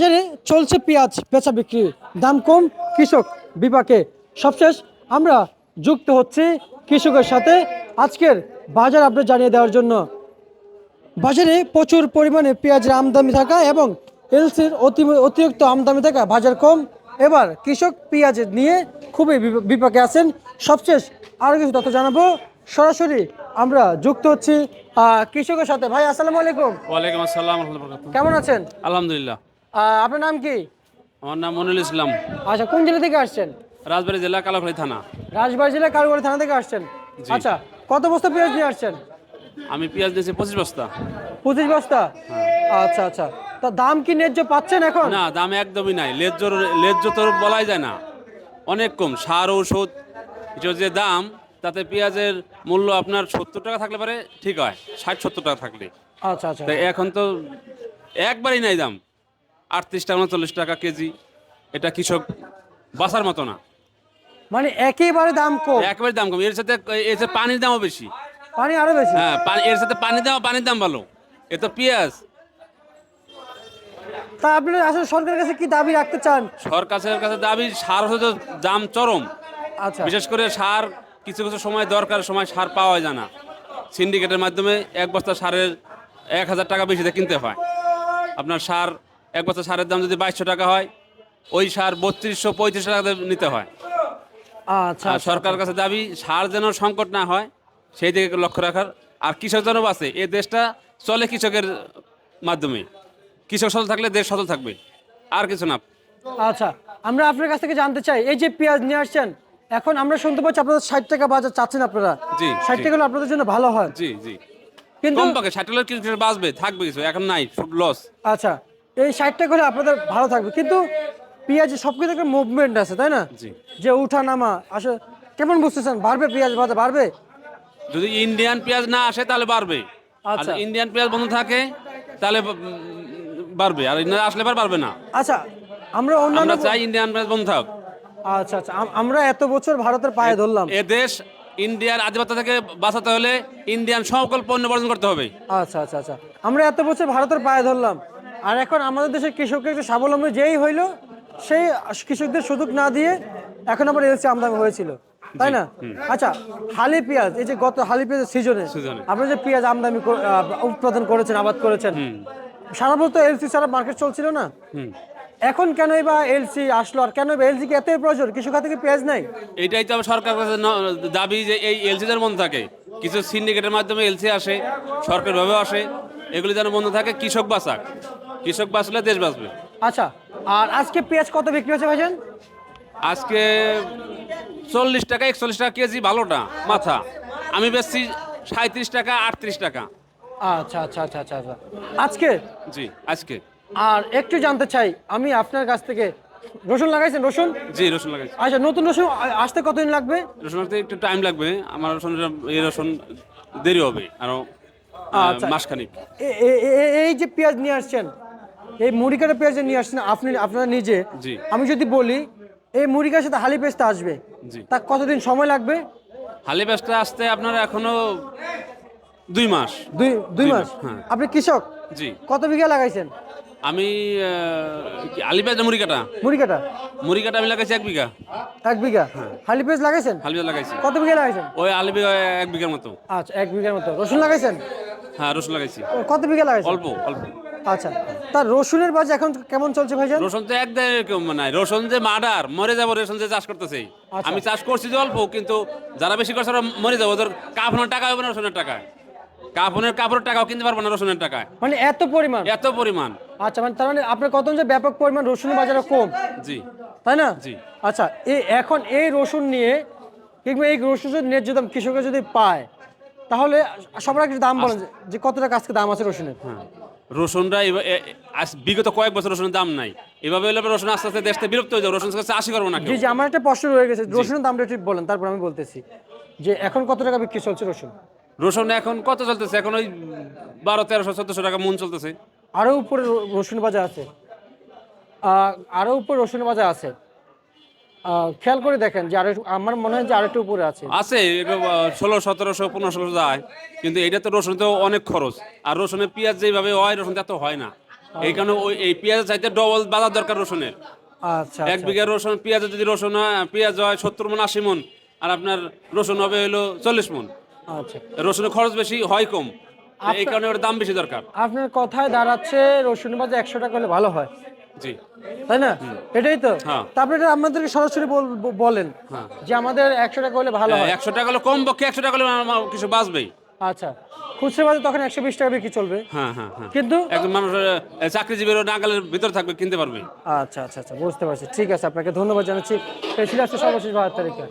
বাজারে চলছে পেঁয়াজ বেচা বিক্রি। দাম কম কৃষক বিপাকে। সবশেষ আমরা যুক্ত হচ্ছি কৃষকের সাথে আজকের বাজার আপডেট জানিয়ে দেওয়ার জন্য। বাজারে প্রচুর পরিমাণে পেঁয়াজের আমদানি থাকা এবং এলসির অতি অতিরিক্ত আমদানি থাকা বাজার কম। এবার কৃষক পেঁয়াজ নিয়ে খুবই বিপাকে আছেন। সবশেষ আরও কিছু তথ্য জানাব। সরাসরি আমরা যুক্ত হচ্ছি কৃষকের সাথে। ভাই আসসালামু আলাইকুম। ওয়ালাইকুম আসসালাম কেমন আছেন? আলহামদুলিল্লাহ। আপনার নাম কি? আমার নাম মনুল ইসলাম। আচ্ছা কোন জেলা থেকে আসছেন? রাজবাড়ী জেলা কালাখালী থানা। রাজবাড়ি জেলা কালুবাড়ি থানা থেকে আসছেন? আচ্ছা কত বস্তা পেঁয়াজ নিয়ে আসছেন? আমি পেঁয়াজ দিয়েছি পঁচিশ বস্তা। পঁচিশ বস্তা? আচ্ছা আচ্ছা। তা দাম কি ন্যায্য পাচ্ছেন এখন? না দাম একদমই নাই। লেজ্জ লেজ্জ তো বলাই যায় না। অনেক কম সার ঔষধ যে দাম তাতে পেঁয়াজের মূল্য আপনার সত্তর টাকা থাকলে পারে ঠিক হয় ষাট সত্তর টাকা থাকলে। আচ্ছা আচ্ছা। এখন তো একবারই নাই দাম। আটত্রিশ টাকা উনচল্লিশ টাকা কেজি। এটা কৃষক বাঁচার মতো না। মানে একেবারে দাম কম। একেবারে দাম কম। এর সাথে এর সাথে পানির দামও বেশি। পানি আরও বেশি? হ্যাঁ এর সাথে পানি দাম পানির দাম ভালো। এ তো পেঁয়াজ। তা আপনি আসলে সরকারের কাছে কি দাবি রাখতে চান? সরকারের কাছে দাবি সার হচ্ছে দাম চরম। আচ্ছা। বিশেষ করে সার কিছু কিছু সময় দরকার সময় সার পাওয়া যায় না। সিন্ডিকেটের মাধ্যমে এক বস্তা সারের এক হাজার টাকা বেশিতে কিনতে হয়। আপনার সার এক বস্তা সারের দাম যদি বাইশশো টাকা হয় ওই সার বত্রিশশো পঁয়ত্রিশশো টাকা নিতে হয়। আচ্ছা। সরকারের কাছে দাবি সার যেন সংকট না হয় সেই দিকে লক্ষ্য রাখার। আর কৃষক যেন বাঁচে এই দেশটা চলে কৃষকের মাধ্যমে। কৃষক সচল থাকলে দেশ সচল থাকবে আর কিছু না। আচ্ছা আমরা আপনার কাছ থেকে জানতে চাই এই যে পেঁয়াজ নিয়ে আসছেন এখন আমরা শুনতে পাচ্ছি আপনাদের ষাট টাকা বাজার চাচ্ছেন আপনারা। জি, ষাট। টাকা হলে আপনাদের জন্য ভালো হয়। জি জি। কিন্তু কম পাকে ষাট কিছু বাঁচবে থাকবে কিছু এখন নাই লস আচ্ছা। এই ষাট করে আপনাদের ভালো থাকবে। কিন্তু পেঁয়াজে সব কিছু একটা মুভমেন্ট আছে তাই না? যে উঠা নামা আসলে কেমন বুঝতেছেন? বাড়বে পেঁয়াজ বাজার বাড়বে? যদি ইন্ডিয়ান পেঁয়াজ না আসে তাহলে বাড়বে। আচ্ছা। ইন্ডিয়ান পেঁয়াজ বন্ধ থাকে তাহলে বাড়বে। আর ইন্ডিয়ান আসলে বাড়বে না। আচ্ছা আমরা অন্যান্য আমরা চাই ইন্ডিয়ান পেঁয়াজ বন্ধ থাক। আচ্ছা আচ্ছা। আমরা এত বছর ভারতের পায়ে ধরলাম। এ দেশ ইন্ডিয়ার আধিপত্য থেকে বাঁচাতে হলে ইন্ডিয়ান সকল পণ্য বর্জন করতে হবে। আচ্ছা আচ্ছা আচ্ছা। আমরা এত বছর ভারতের পায়ে ধরলাম। আর এখন আমাদের দেশের কৃষককে একটু স্বাবলম্বী যেই হইল সেই কৃষকদের সুযোগ না দিয়ে এখন আবার এলসি আমদানি হয়েছিল তাই না? আচ্ছা হালি পেঁয়াজ এই যে গত হালি পেঁয়াজের সিজনে। আপনারা যে পেঁয়াজ আমদানি উৎপাদন করেছেন আবাদ করেছেন সারা বলতো এলসি ছাড়া মার্কেট চলছিল না? এখন কেনই বা এলসি আসলো আর কেন এলসি কি এতই প্রয়োজন? কৃষক হাতে কি পেঁয়াজ নাই? এটাই তো আবার সরকার কাছে দাবি যে এই এলসি এলসিদের বন্ধ থাকে। কিছু সিন্ডিকেটের মাধ্যমে এলসি আসে সরকারিভাবে আসে এগুলি যেন বন্ধ থাকে কৃষক বাঁচাক। কৃষক বাঁচলে দেশ বাঁচবে। আচ্ছা আর আজকে পেঁয়াজ কত বিক্রি হচ্ছে ভাইজান? আজকে চল্লিশ টাকা একচল্লিশ টাকা কেজি ভালোটা মাথা। আমি বেচছি সাঁত্রিশ টাকা আটত্রিশ টাকা। আচ্ছা আচ্ছা আচ্ছা আচ্ছা আচ্ছা। আজকে? জি আজকে। আর একটু জানতে চাই আমি আপনার কাছ থেকে রসুন লাগাইছেন রসুন? জি রসুন লাগাইছি। আচ্ছা নতুন রসুন আসতে কতদিন লাগবে? রসুন আনতে একটু টাইম লাগবে। আমার রসুন এই রসুন দেরি হবে আরও আচ্ছা। মাসখানিক। এই যে পেঁয়াজ নিয়ে আসছেন এই মুড়ি কাটা পেঁয়াজ নিয়ে আসছেন আপনি আপনারা নিজে। আমি যদি বলি এই মুড়ি কাটার সাথে হালি পেঁয়াজটা আসবে। তা কতদিন সময় লাগবে? হালি পেঁয়াজটা আসতে আপনার এখনও দুই মাস। দুই দুই মাস? হ্যাঁ। আপনি কৃষক? জি। কত বিঘা লাগাইছেন? আমি পেঁয়াজ মুড়ি কাটা। মুড়ি কাটা? মুড়ি কাটা আমি লাগাইছি এক বিঘা। এক বিঘা? হালি পেঁয়াজ লাগাইছেন? হালি পেঁয়াজ লাগাইছি। কত বিঘা লাগাইছেন? ওই আলি বিঘা এক বিঘার মতো। আচ্ছা এক বিঘার মতো। রসুন লাগাইছেন? হ্যাঁ রসুন লাগাইছি। কত বিঘা লাগাইছেন? অল্প অল্প। আচ্ছা তার রসুনের বাজার এখন কেমন চলছে ভাইজান? রসুন তো একদম নাই রসুন যে মার্ডার মরে যাব রসুন যে চাষ করতেছে। আচ্ছা। আমি চাষ করছি যে অল্প কিন্তু যারা বেশি করছে মরে যাব। ওদের কাফনের টাকা হবে না রসুনের টাকায়। কাফনের কাপড়ের টাকাও কিনতে পারব না রসুনের টাকায়। মানে এত পরিমাণ? এত পরিমাণ। আচ্ছা মানে তার মানে আপনার কত যে ব্যাপক পরিমাণ রসুনের বাজারে কম? জি। তাই না? জি। আচ্ছা এই এখন এই রসুন নিয়ে কিংবা এই রসুন যদি ন্যায্য দাম কৃষকের যদি পায় তাহলে সবার আগে দাম বলেন যে- যে কত টাকা আজকে দাম আছে রসুনের? আজ বিগত কয়েক বছর রসুনের দাম নাই। এভাবে হলে রসুন আস্তে আস্তে দেশ থেকে বিরক্ত হয়ে যাবে। রসুন কাছে আশি করব না জি আমার একটা প্রশ্ন রয়ে গেছে। রসুনের দামটা ঠিক বলেন তারপর আমি বলতেছি। যে এখন কত টাকা বিক্রি চলছে রসুন? রসুন এখন কত চলতেছে? এখন ওই বারো তেরোশো চোদ্দশো টাকা মন চলতেছে। আরও উপরে রসুন বাজার আছে। আরও উপরে রসুন বাজার আছে। খেয়াল করে দেখেন যে আরও আমার মনে হয় যে আরেকটু উপরে আছে। আছে ষোলো সতেরোশো পনেরোশো যায়। কিন্তু এটা তো রসুন তো অনেক খরচ। আর রসুনের পেঁয়াজ যেভাবে হয় রসুন তো হয় না। এই কারণে ওই এই পেঁয়াজের চাইতে ডবল বাজার দরকার রসুনের। আচ্ছা এক বিঘা রসুন পেঁয়াজের যদি রসুন হয় পেঁয়াজ হয় সত্তর মন আশি মন আর আপনার রসুন হবে হলো চল্লিশ মন। আচ্ছা। রসুনের খরচ বেশি হয় কম। এই কারণে ওর দাম বেশি দরকার। আপনার কথায় দাঁড়াচ্ছে রসুন বাজার একশো টাকা হলে ভালো হয়। জি। তাই না? এটাই তো। হ্যাঁ। তারপরে এটা আমাদেরকে সরাসরি বলেন হ্যাঁ। যে আমাদের একশো টাকা হলে ভালো হয় একশো টাকা হলে কম পক্ষে একশো টাকা হলে কিছু বাঁচবেই। আচ্ছা। খুচরা বাজার তখন একশো বিশ টাকা বিক্রি চলবে। হ্যাঁ হ্যাঁ হ্যাঁ। কিন্তু একজন মানুষ চাকরিজীবীর নাগালের ভিতর থাকবে কিনতে পারবে। আচ্ছা আচ্ছা আচ্ছা বুঝতে পারছি। ঠিক আছে আপনাকে ধন্যবাদ জানাচ্ছি। এই ছিল আজকে সর্বশেষ বাহাত্তর তারিখে